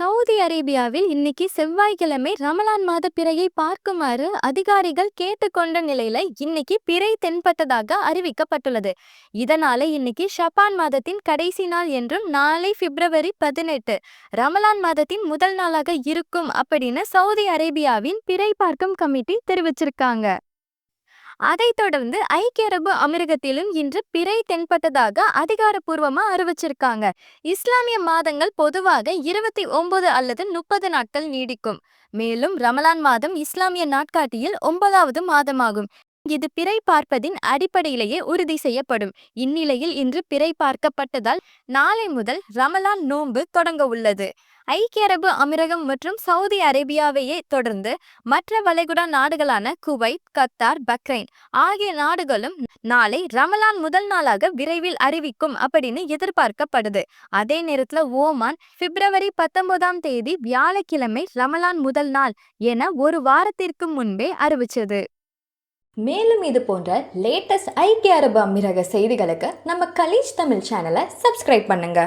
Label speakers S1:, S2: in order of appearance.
S1: Saudi அரேபியாவில் இன்னைக்கு செவ்வாய்க்கிழமை ரமலான் மாத பிறையை பார்க்குமாறு அதிகாரிகள் கேட்டுக்கொண்ட நிலையில இன்னைக்கு பிறை தென்பட்டதாக அறிவிக்கப்பட்டுள்ளது. இதனால இன்னைக்கு ஷபான் மாதத்தின் கடைசி நாள் என்றும் நாளை பிப்ரவரி பதினெட்டு. ரமலான் மாதத்தின் முதல் நாளாக இருக்கும் அப்படின்னு சவுதி அரேபியாவின் பிறை பார்க்கும் கமிட்டி தெரிவிச்சிருக்காங்க. அதைத் தொடர்ந்து ஐக்கிய அரபு அமீரகத்திலும் இன்று பிறை தென்பட்டதாக அதிகாரப்பூர்வமா அறிவிச்சிருக்காங்க. இஸ்லாமிய மாதங்கள் பொதுவாக இருபத்தி ஒன்பது அல்லது முப்பது நாட்கள் நீடிக்கும். மேலும் ரமலான் மாதம் இஸ்லாமிய நாட்காட்டியில் ஒன்பதாவது மாதமாகும். இது பிறை பார்ப்பதின் அடிப்படையிலேயே உறுதி செய்யப்படும். இந்நிலையில் இன்று பிறை பார்க்கப்பட்டதால் நாளை முதல் ரமலான் நோன்பு தொடங்க உள்ளது. ஐக்கிய அரபு அமீரகம் மற்றும் சவுதி அரேபியாவையே தொடர்ந்து மற்ற வளைகுடா நாடுகளான குவைத் கத்தார் பக்ரைன் ஆகிய நாடுகளும் நாளை ரமலான் முதல் நாளாக விரைவில் அறிவிக்கும் அப்படின்னு எதிர்பார்க்கப்படுது. அதே நேரத்துல ஓமான் பிப்ரவரி பத்தொன்பதாம் தேதி வியாழக்கிழமை ரமலான் முதல் நாள் என ஒரு வாரத்திற்கு முன்பே அறிவிச்சது.
S2: மேலும் இது போன்ற லேட்டஸ்ட் ஐக்கிய அரபு அமீரக செய்திகளுக்கு நம்ம கலீஜ் தமிழ் சேனலை சப்ஸ்கிரைப் பண்ணுங்க.